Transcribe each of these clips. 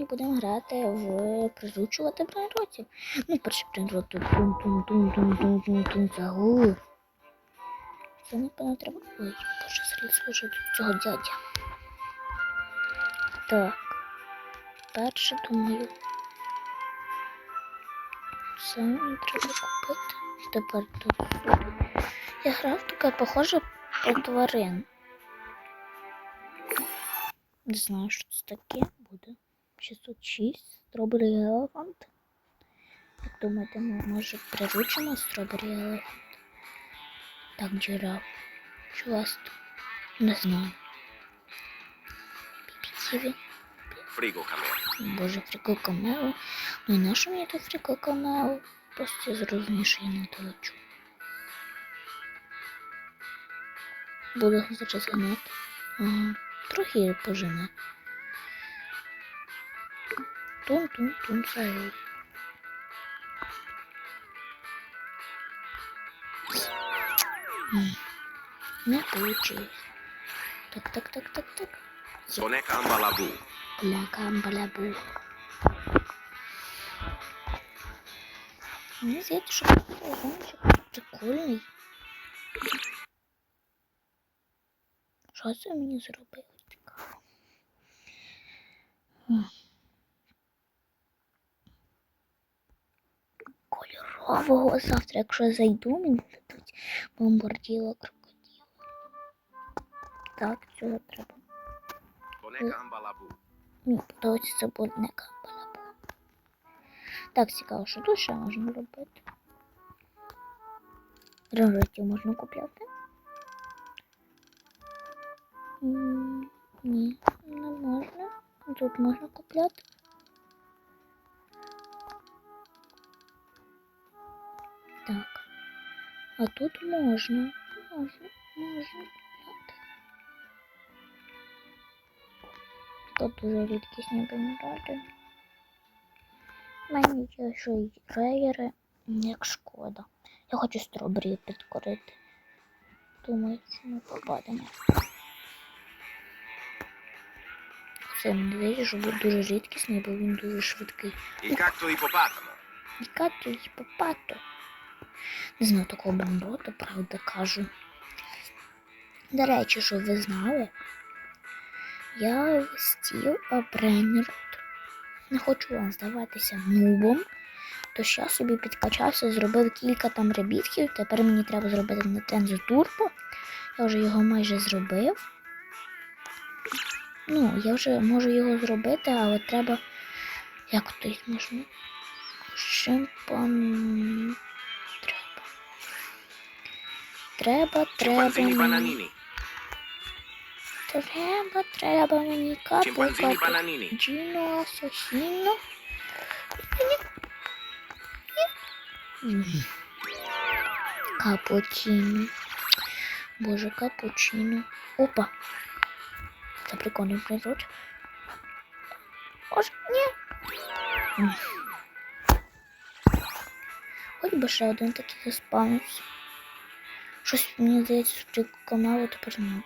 сьогодні будемо грати в призучувати брейнротів. Ну, перший брейнрот тут тун тун тун тун тун тун тун загу. Це напевно треба. Ой, боже, служу до цього дядя. Так. Перше, думаю. Це мені треба купити. Тепер тут. Я грав таке похоже про тварин. Не знаю, що це таке буде. 606 Strawberry Elephant. Як думаєте, ми може приручимо Strawberry Elephant? Так, джираф. Що вас тут? Не знаю. Піпітіві. Frigo cameo. Боже, фріко камео. Ну і на що мені тут фріко камео? Просто я зрозумію, що я не долечу. Буду зараз ганяти. Ага. Трохи пожене. Тун-тун-тун саю. М, Не получилось. Так, так, так, так, так. Boneca Ambalabu. Бляка, балябу. Мені здається, що вагончик прикольний. Що це мені зробило? Цікаво. М. Кольорового завтра, якщо зайду, мені дадуть бомбарділо крокодила. Так, цього треба. Мені подобається це будника балабу. Так цікаво, що тут ще можна робити. Раритів можна купляти? Ні, не можна. Тут можна купляти. Так. А тут можна. Можна, можна. Тут дуже рідкісні бенеради. Мені ті, що й рейери, як шкода. Я хочу стробері підкорити. Думаю, що ми попадемо. Це здається, що буде дуже рідкісний, бо він дуже швидкий. Il cacto ippopotamo. Кату і попату. Не знаю такого бомбота, правда кажу. До речі, що ви знали, я встів Брейнерот. Не хочу вам здаватися нубом. Тож я собі підкачався, зробив кілька там ребітків. Тепер мені треба зробити на Тензо Турбо. Я вже його майже зробив. Ну, я вже можу його зробити, але треба. Як то їх можна? Шимпан. Треба. Треба, Scimpanzini треба. Треба, мені капу, капу. Джіно, асасіно. Капучино. Боже, капучино. Опа. Це прикольний природ. Боже, ні. Хоч би ще один такий заспавнився. Щось мені здається, що каналу тепер не було.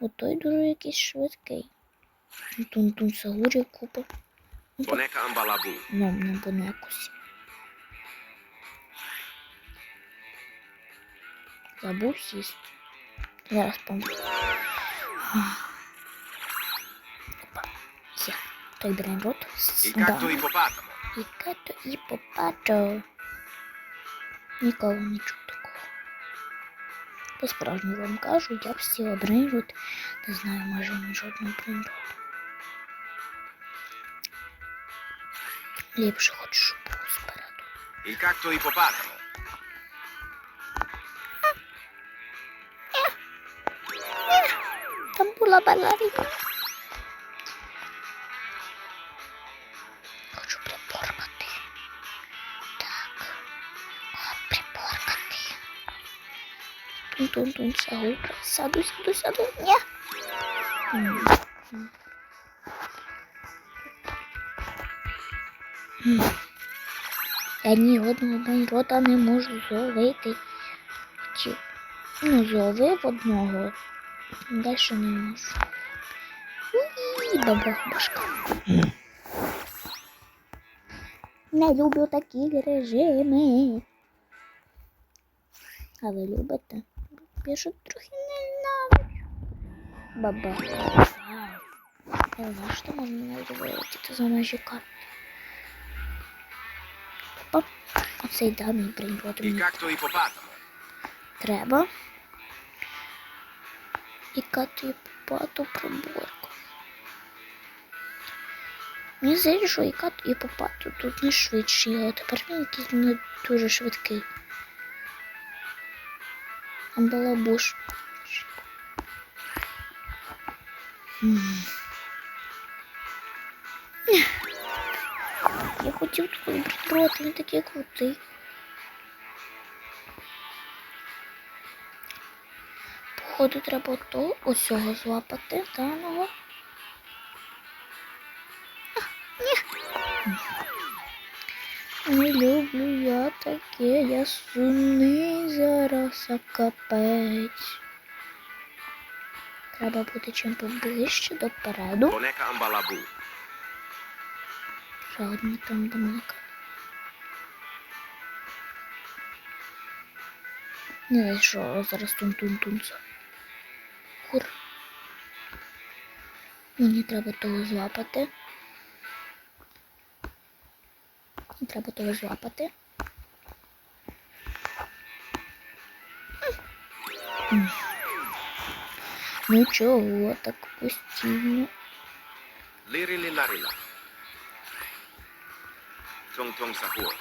От той дуже якийсь швидкий. Тун-тун сагурів купа. Boneca Ambalabu. Ну, не якось. Забув сісти. Зараз помню. Опа. Той. Il cacto ippopotamo. І като, і попато. Ніколи не такого. По справжньому вам кажу, я б сіла брейнрот. Не знаю, може ні жодного брейнрота. Ліпше хоч щоб був спереду. Il cacto ippopotamo. Там була балерина. Тун-тун-тун, сяду, сяду, сяду, сяду. Ні. Я ні одного банкрота не можу зловити. Чи, ну, зловив одного. Дальше не можу. Уї, Бабах башка. Не люблю такі режими. А ви любите? Я ж трохи ненавиджу. Баба. Я знаю, що можна навіть вилетіти за межі карти. Опа. Оцей даний приймати Il мені cacto ippopatamo. треба. І кати попату приборку. Мені здається, що і кат і попату тут не швидші, а тепер він якийсь не дуже швидкий. А балабуш. М. Я хотів тут вибрати рот, він такий крутий. Походу треба то усього злапати даного. Не люблю я таке, я сумний зараз а капець. Треба бути чим поближче допереду. Boneca Ambalabu. Ще одна там домика. Не що зараз тун-тун-тунця. Хур. Мені треба того злапати. Мені треба того злапати. М. Ну чого так постійно? Larila. Tong tong sahur.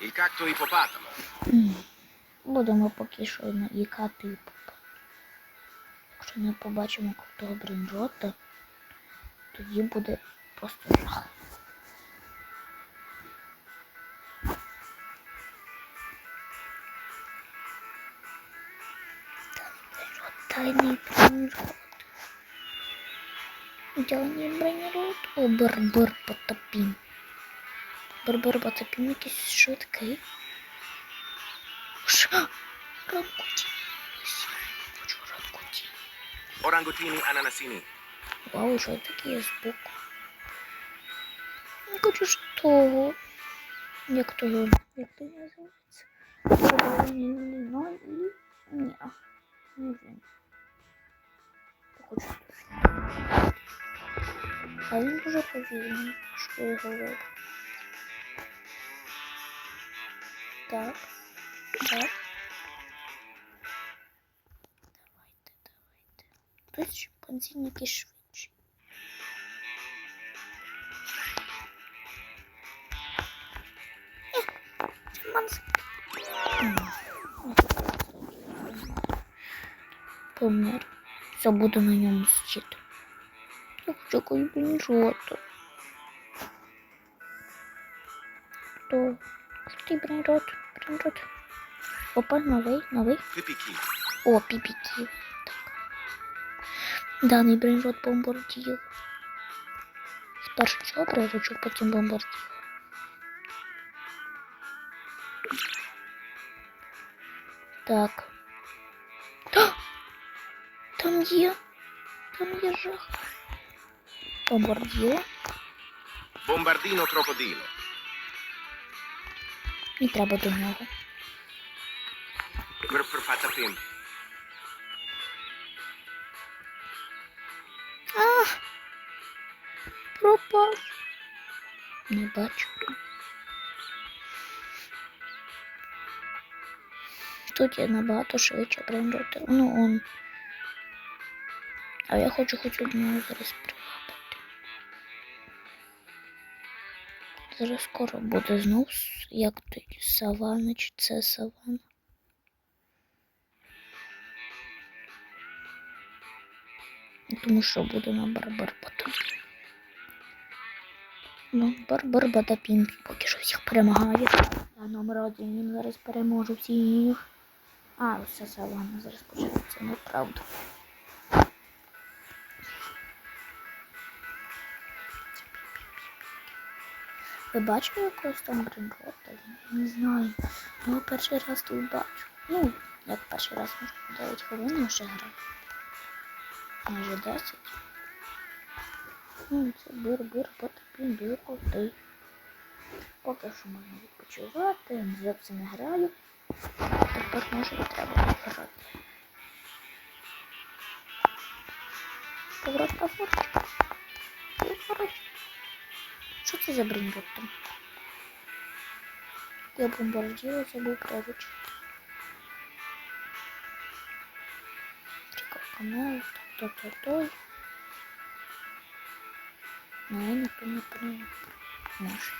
Il cacto ippopatamo. М. Будемо поки що наїкати і попа. Якщо не побачимо крутого бринджота, тоді буде просто жах. Тайний бринджот. Тайний бринджот. О, барбар потопім. Барбар потопім якийсь швидкий. Ш- Ранкуті. Хочу ранкуті. Orangutini ananasini. Вау, що таке є збоку. Я хочу ж того. Як то його? Як то називається? Ну, і... Ні. Хочу. А він дуже повільний, що я говорю. Так. Так. Давайте, давайте. Тут шимпанзініки швидші. Е, Помер. Все буду на ньому сидіти. Я хочу якось брінжота. То, крутий брінжот, брінжот. Опа, новий, новий. Pipiki. О, піпіки. Так. Даний брейнрот бомбардів. Спершу цього приручу, потім бомбардів. Так. А! Там є. Жах. Бомбарділо. Bombardino crocodilo. І треба до нього. Grpr А! Пропав. Не бачу. Тут є набагато швидше бренджоти. Ну он. А я хочу хоч одного зараз прилапати. Зараз скоро буде знов як тоді савана, чи це савана. Тому що буде на барбарбата. Ну, барбарбата барбарбатапін поки що всіх перемагає. Я номер один, він зараз переможе всіх. А, все савана зараз почнеться, неправда. Ви бачили якогось там бринкота? Не знаю. Його перший раз тут бачу. Ну, як перший раз, може, 9 хвилин вже грав. майже 10. Ну, це бир-бир, потопім, бир, Поки що можна відпочивати, зовсім не граю. Тепер може треба грати. Поворот на форт. Що це за бринбот там? Я бомбардію забув. Триков канал, то то той. Ну, я ніхто не прийме. Може.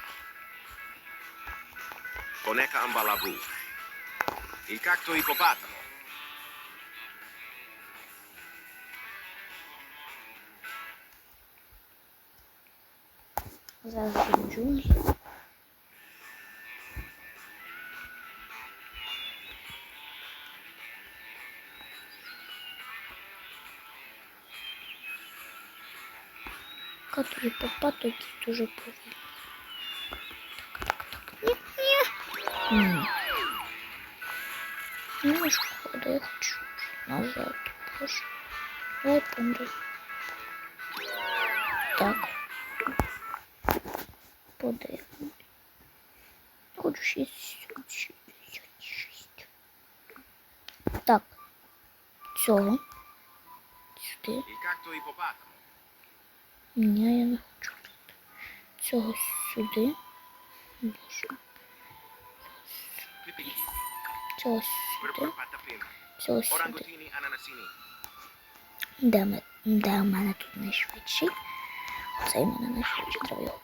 Coneca ambalavu. Il cacto ippopatamo. Зараз будемо джунглі. Который попа такие дуже повільні. Так, так, так. Ні, ні. Ні. Ну, шкода, я хочу назад. Боже. Давай помри. Подивимось. Хочу шість, шість. Так. Цього. Сюди. Ні, я не хочу. Цього сюди. Боже. Цього сюди. Цього сюди. Де, ми, де в мене тут найшвидший? Оцей в мене найшвидший, треба його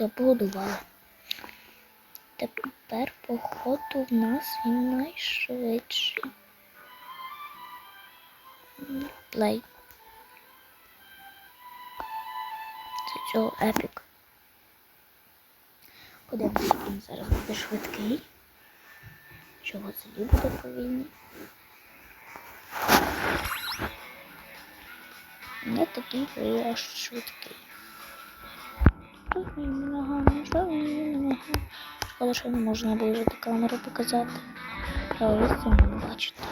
Я побудувала. Тепер, походу, в нас він найшвидший. Плей. Це цього епік. Подивимося, він зараз буде швидкий. Чого собі буде повільний. Не такий аж швидкий. Шкода, що не можна ближити камеру показати. Я ось це не бачите.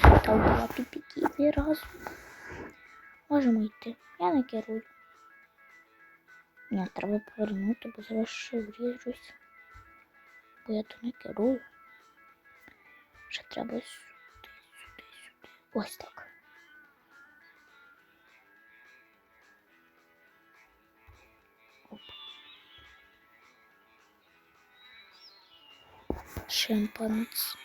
Та була піпікі разом. Можемо йти. Я не керую. Ні, треба повернути, бо зараз ще вріжусь. Бо я то не керую. Ще треба сюди, сюди, сюди. Ось так. Шимпанець.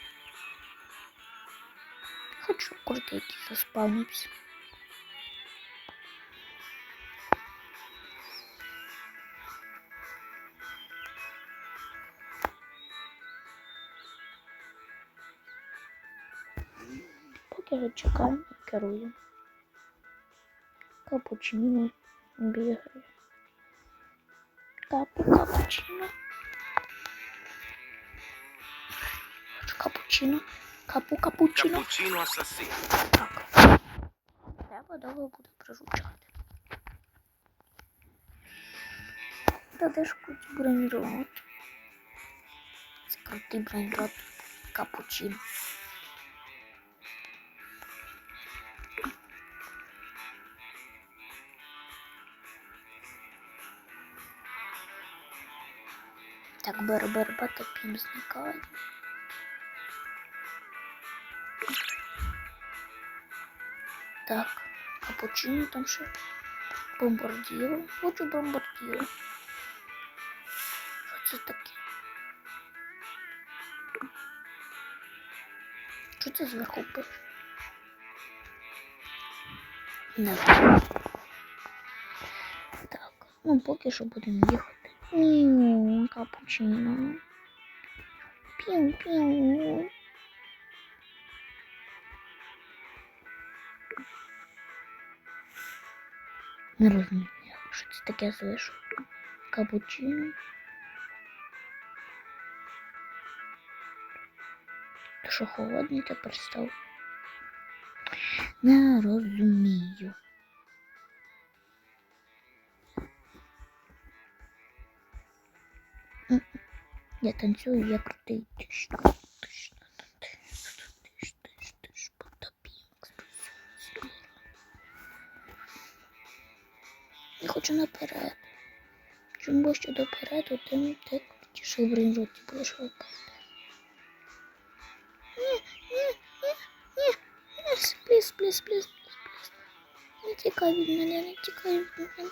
Хочу заспавнються. Поки я чекаю і керую. Капучино бігає. Капу, капучино. Капучино. Капу, капучино. Cappuccino assassino. Так. Треба довго буде прожучати. Та де ж крутий бронірот? Це крутий бронірот капучино. Так, бер-бер батопім зникає. Так, капучино там ще. Бомбардіро. Хочу бомбардіро. Що це таке? Що це зверху пише? Не знаю. Так, ну поки що будемо їхати. Ні, капучино. Піу-піу. Не розумію, що це таке слышу. Капучино. Ти що холодний тепер став? Не розумію. Я танцюю, я крутий. Хочу наперед. Чим ближче допереду, тим ти крутіше в брейнроті будеш робити. Ні, ні, ні, ні, ні, пліс, пліс, пліс, пліс. Не тікай від мене, не тікай від мене.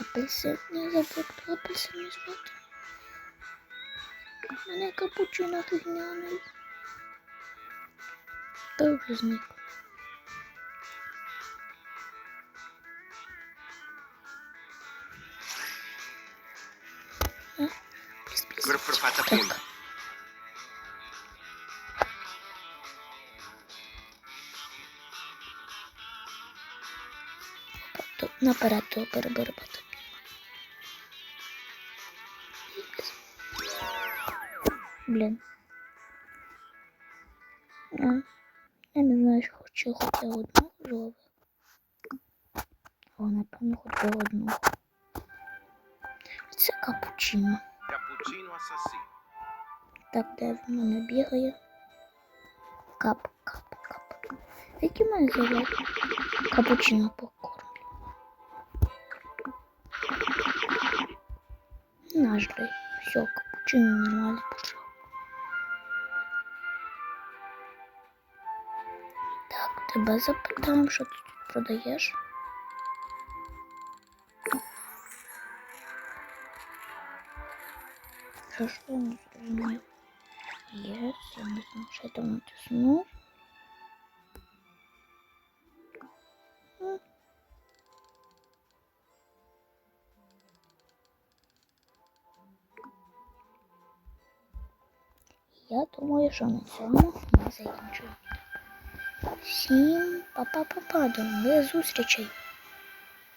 Апельсин, не забудь, апельсин звати. Мене капучино глиняний. Та вже зник. Так. Наперед того перебербати. Блін. А, я не знаю, що хочу хоча одного зловив. О, напевно, хоч би одного. Це капучино. Cappuccino assassino. Так, де в мене бігає? Кап, кап, кап. Які в мене з'являють? Капучино покормлю. Дай. Все, капучино нормально пішов. Так, тебе запитаємо, що ти тут продаєш? Що ж я не зрозумів? Єс, я не знаю, що я натисну. Я думаю, що на цьому ми закінчуємо. Всім па-па-па-па, до нових зустрічей!